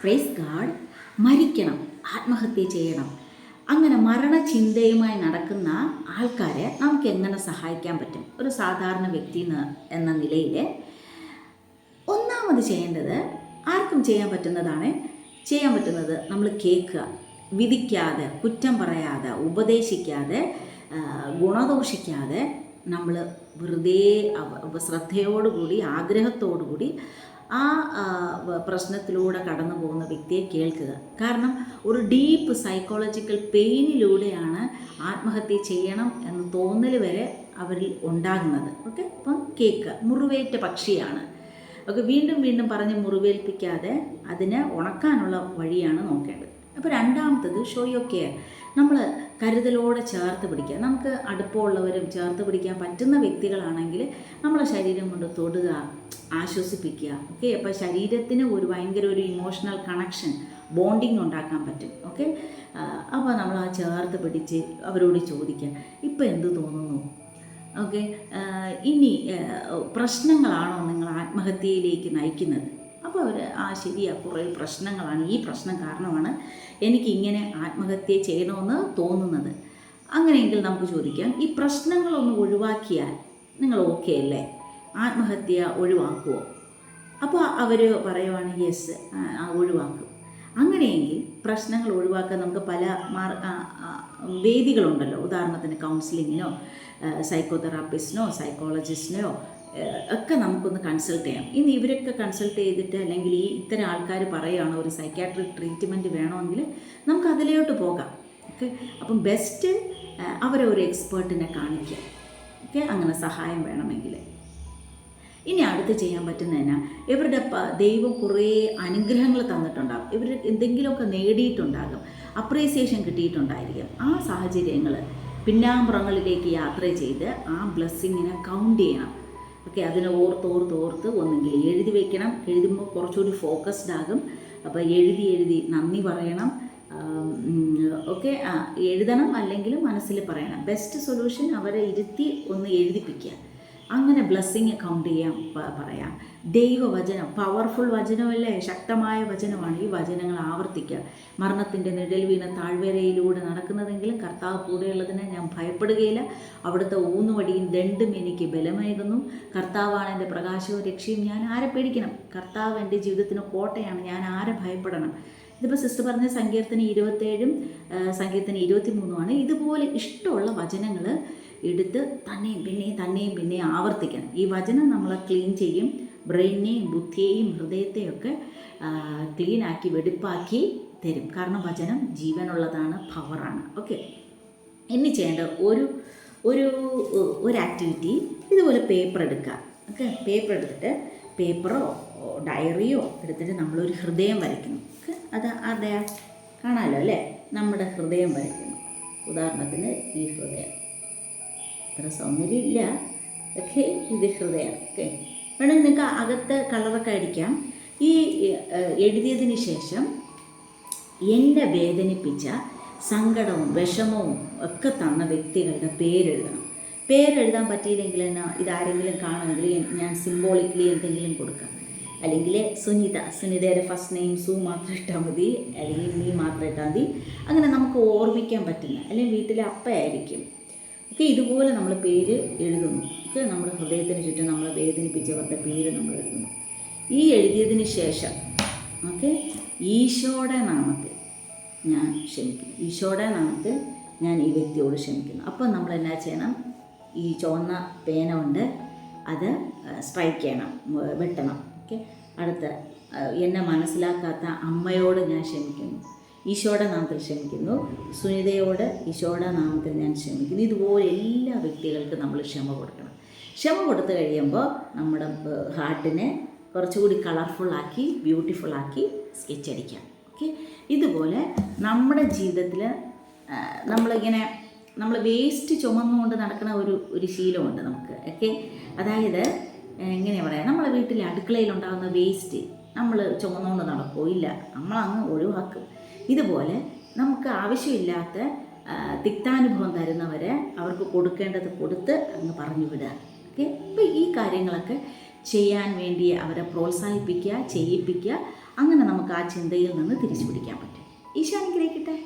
Praise God മരിക്കണം ആത്മഹത്യ ചെയ്യണം. അങ്ങനെ മരണചിന്തയുമായി നടക്കുന്ന ആൾക്കാരെ നമുക്ക് എങ്ങനെ സഹായിക്കാൻ പറ്റും? ഒരു സാധാരണ വ്യക്തി എന്ന- നിലയിൽ ഒന്നാമത് ചെയ്യേണ്ടത് ആർക്കും ചെയ്യാൻ പറ്റുന്നതാണ് ചെയ്യാൻ പറ്റുന്നത് നമ്മൾ കേൾക്കുക വിധിക്കാതെ കുറ്റം പറയാതെ ഉപദേശിക്കാതെ ഗുണദോഷിക്കാതെ നമ്മൾ വെറുതെ ശ്രദ്ധയോടുകൂടി ആഗ്രഹത്തോടുകൂടി ആ പ്രശ്നത്തിലൂടെ കടന്നു പോകുന്ന വ്യക്തിയെ കേൾക്കുക. കാരണം ഒരു ഡീപ്പ് സൈക്കോളജിക്കൽ പെയിനിലൂടെയാണ് ആത്മഹത്യ ചെയ്യണം എന്ന് തോന്നൽ വരെ അവരിൽ ഉണ്ടാകുന്നത്. ഓക്കെ അപ്പം കേൾക്കുക. മുറിവേറ്റ പക്ഷിയാണ്. ഒക്കെ വീണ്ടും വീണ്ടും പറഞ്ഞ് മുറിവേൽപ്പിക്കാതെ അതിനെ ഉണക്കാനുള്ള വഴിയാണ് നോക്കേണ്ടത്. അപ്പോൾ രണ്ടാമത്തത് ഷോ യോ കെയർ നമ്മൾ കരുതലോടെ ചേർത്ത് പിടിക്കുക. നമുക്ക് അടുപ്പമുള്ളവരും ചേർത്ത് പിടിക്കാൻ പറ്റുന്ന വ്യക്തികളാണെങ്കിൽ നമ്മളെ ശരീരം കൊണ്ട് തൊടുക ആശ്വസിപ്പിക്കുക. ഓക്കെ അപ്പോൾ ശരീരത്തിന് ഒരു ഭയങ്കര ഒരു ഇമോഷണൽ കണക്ഷൻ ബോണ്ടിങ് ഉണ്ടാക്കാൻ പറ്റും. ഓക്കെ അപ്പോൾ നമ്മൾ ആ ചേർത്ത് പിടിച്ച് അവരോട് ചോദിക്കുക. ഇപ്പം എന്ത് തോന്നുന്നു? ഓക്കെ ഇനി പ്രശ്നങ്ങളാണോ നിങ്ങൾ ആത്മഹത്യയിലേക്ക് നയിക്കുന്നത്? അപ്പോൾ അവർ ആ ശരിയാ കുറേ പ്രശ്നങ്ങളാണ്. ഈ പ്രശ്നം കാരണമാണ് എനിക്കിങ്ങനെ ആത്മഹത്യ ചെയ്യണമെന്ന് തോന്നുന്നത്. അങ്ങനെയെങ്കിൽ നമുക്ക് ചോദിക്കാം ഈ പ്രശ്നങ്ങളൊന്ന് ഒഴിവാക്കിയാൽ നിങ്ങൾ ഓക്കെ അല്ലേ? ആത്മഹത്യ ഒഴിവാക്കുമോ അപ്പോൾ അവർ പറയുവാണ് യെസ് ഒഴിവാക്കും. അങ്ങനെയെങ്കിൽ പ്രശ്നങ്ങൾ ഒഴിവാക്കാൻ നമുക്ക് പല മാർ വേദികളുണ്ടല്ലോ. ഉദാഹരണത്തിന് കൗൺസിലിങ്ങിനോ സൈക്കോതെറാപ്പിസ്റ്റിനോ സൈക്കോളജിസ്റ്റിനോ ഒക്കെ നമുക്കൊന്ന് കൺസൾട്ട് ചെയ്യാം. ഇനി ഇവരൊക്കെ കൺസൾട്ട് ചെയ്തിട്ട് അല്ലെങ്കിൽ ഈ ഇത്തരം ആൾക്കാർ പറയുകയാണ് ഒരു സൈക്കാട്രിക് ട്രീറ്റ്മെന്റ് വേണമെങ്കിൽ നമുക്ക് അതിലോട്ട് പോകാം. ഓക്കെ? അപ്പം ബെസ്റ്റ് അവരെ ഒരു എക്സ്പേർട്ടിനെ കാണിക്കുക ഓക്കെ? അങ്ങനെ സഹായം വേണമെങ്കിൽ. ഇനി അടുത്ത് ചെയ്യാൻ പറ്റുന്നതിന് ഇവരുടെ ദൈവം കുറേ അനുഗ്രഹങ്ങൾ തന്നിട്ടുണ്ടാകും ഇവർ എന്തെങ്കിലുമൊക്കെ നേടിയിട്ടുണ്ടാകും. അപ്രീസിയേഷൻ കിട്ടിയിട്ടുണ്ടായിരിക്കും. ആ സാഹചര്യങ്ങൾ പിന്നാമ്പുറങ്ങളിലേക്ക് യാത്ര ചെയ്ത് ആ ബ്ലെസ്സിങ്ങിനെ കൗണ്ട് ചെയ്യണം. ഓക്കെ അതിനെ ഓർത്ത് ഓർത്ത് ഓർത്ത് ഒന്നെങ്കിൽ എഴുതി വെക്കണം. എഴുതുമ്പോൾ കുറച്ചുകൂടി ഫോക്കസ്ഡ് ആകും. അപ്പോൾ എഴുതി എഴുതി നന്ദി പറയണം. ഓക്കെ എഴുതണം അല്ലെങ്കിൽ മനസ്സിൽ പറയണം. ബെസ്റ്റ് സൊല്യൂഷൻ അവരെ ഇരുത്തി ഒന്ന് എഴുതിപ്പിക്കുക. അങ്ങനെ ബ്ലെസ്സിങ് കൗണ്ട് ചെയ്യാൻ പറയാം. ദൈവവചനം പവർഫുൾ വചനമല്ലേ? ശക്തമായ വചനമാണ് ഈ വചനങ്ങൾ ആവർത്തിക്കുക. മരണത്തിന്റെ നിഴൽ വീണ താഴ്വരയിലൂടെ നടക്കുന്നതെങ്കിലും കർത്താവ് കൂടെയുള്ളതിനെ ഞാൻ ഭയപ്പെടുകയില്ല. അവിടുത്തെ ഊന്നുവടിയും ദണ്ടും എനിക്ക് ബലമേകുന്നു കർത്താവാണ് എന്റെ പ്രകാശവും രക്ഷയും. ഞാൻ ആരെ പേടിക്കണം? കർത്താവ് എന്റെ ജീവിതത്തിന് കോട്ടയാണ്. ഞാൻ ആരെ ഭയപ്പെടണം? ഇതിപ്പോൾ സിസ്റ്റർ പറഞ്ഞ സങ്കീർത്തനം ഇരുപത്തേഴും സങ്കീർത്തന ഇരുപത്തി മൂന്നുമാണ് ഇതുപോലെ ഇഷ്ടമുള്ള വചനങ്ങൾ എടുത്ത് തന്നെയും പിന്നെയും തന്നെയും പിന്നെയും ആവർത്തിക്കണം. ഈ വചനം നമ്മളെ ക്ലീൻ ചെയ്യും ബ്രെയിനെയും ബുദ്ധിയെയും ഹൃദയത്തെയും ഒക്കെ ക്ലീൻ ആക്കി വെടിപ്പാക്കി തരും. കാരണം വചനം ജീവനുള്ളതാണ് പവറാണ് ഓക്കെ ഇനി ചെയ്യേണ്ട ഒരു ഒരു ഒരു ആക്ടിവിറ്റി ഇതുപോലെ പേപ്പർ എടുക്കുക. ഓക്കെ പേപ്പർ എടുത്തിട്ട് പേപ്പറോ ഡയറിയോ എടുത്തിട്ട് നമ്മളൊരു ഹൃദയം വരയ്ക്കുന്നു. അത് അതെ കാണാമല്ലോ അല്ലേ? നമ്മുടെ ഹൃദയം വരയ്ക്കുന്നു. ഉദാഹരണത്തിന് ഈ ഹൃദയം. അത്ര സൗന്ദര്യം ഇല്ല ഓക്കെ ഇത് ഹൃദയം ഓക്കെ? വേണമെങ്കിൽ നിങ്ങൾക്ക് അകത്ത് കളറൊക്കെ അടിക്കാം. ഈ എഴുതിയതിന് ശേഷം എന്നെ വേദനിപ്പിച്ച സങ്കടവും വിഷമവും ഒക്കെ തന്ന വ്യക്തികളുടെ പേരെഴുതണം. പേരെഴുതാൻ പറ്റിയില്ലെങ്കിൽ എന്നാ ഇതാരെങ്കിലും കാണുമെങ്കിൽ ഞാൻ സിംബോളിക്കലി എന്തെങ്കിലും കൊടുക്കാം. അല്ലെങ്കിൽ സുനിത സുനിതയുടെ ഫസ്റ്റ് നെയിം സു മാത്രം ഇട്ടാൽ മതി അല്ലെങ്കിൽ നീ മാത്രം ഇട്ടാൽ മതി. അങ്ങനെ നമുക്ക് ഓർമ്മിക്കാൻ പറ്റുന്ന അല്ലെങ്കിൽ വീട്ടിലെ അപ്പയായിരിക്കും. ഒക്കെ ഇതുപോലെ നമ്മൾ പേര് എഴുതുന്നു. ഒക്കെ നമ്മുടെ ഹൃദയത്തിന് ചുറ്റും നമ്മളെ വേദനിപ്പിച്ചവരുടെ പേര് നമ്മൾ എഴുതുന്നു. ഈ എഴുതിയതിന് ശേഷം ഓക്കെ ഈശോയുടെ നാമത്തിൽ ഞാൻ ക്ഷമിക്കുന്നു. ഈശോയുടെ നാമത്തിൽ ഞാൻ ഈ വ്യക്തിയോട് ക്ഷമിക്കുന്നു. അപ്പം നമ്മൾ എന്നാ ചെയ്യണം? ഈ ചുവന്ന പേന കൊണ്ട് അത് സ്ട്രൈക്ക് ചെയ്യണം വെട്ടണം. ഓക്കെ. അടുത്ത എന്നെ മനസ്സിലാക്കാത്ത അമ്മയോട് ഞാൻ ക്ഷമിക്കുന്നു. ഈശോയുടെ നാമത്തിൽ ക്ഷമിക്കുന്നു. സുനിതയോട് ഈശോയുടെ നാമത്തിൽ ഞാൻ ക്ഷമിക്കുന്നു. ഇതുപോലെ എല്ലാ വ്യക്തികൾക്കും നമ്മൾ ക്ഷമ കൊടുക്കണം. ക്ഷമ കൊടുത്തു കഴിയുമ്പോൾ നമ്മുടെ ഹാർട്ടിനെ കുറച്ചുകൂടി കളർഫുള്ളാക്കി ബ്യൂട്ടിഫുള്ളാക്കി സ്കെച്ച് അടിക്കാം. ഓക്കെ? ഇതുപോലെ നമ്മുടെ ജീവിതത്തിൽ നമ്മളിങ്ങനെ നമ്മൾ വേസ്റ്റ് ചുമന്നുകൊണ്ട് നടക്കുന്ന ഒരു ഒരു ശീലമുണ്ട് നമുക്ക്. ഓക്കെ? അതായത് എങ്ങനെയാണ് പറയുക നമ്മളെ വീട്ടിലെ അടുക്കളയിൽ ഉണ്ടാകുന്ന വേസ്റ്റ് നമ്മൾ ചുമന്നുകൊണ്ട് നടക്കുമോ ഇല്ല. നമ്മളങ്ങ് ഒഴിവാക്കും. ഇതുപോലെ നമുക്ക് ആവശ്യമില്ലാത്ത തിക്താനുഭവം തരുന്നവരെ അവർക്ക് കൊടുക്കേണ്ടത് കൊടുത്ത് അങ്ങ് പറഞ്ഞു വിടുക. ഓക്കെ? അപ്പോൾ ഈ കാര്യങ്ങളൊക്കെ ചെയ്യാൻ വേണ്ടി അവരെ പ്രോത്സാഹിപ്പിക്കുക ചെയ്യിപ്പിക്കുക. അങ്ങനെ നമുക്ക് ആ ചിന്തയിൽ നിന്ന് തിരിച്ചു പിടിക്കാൻ പറ്റും. ഈശോ അനുഗ്രഹിക്കട്ടെ.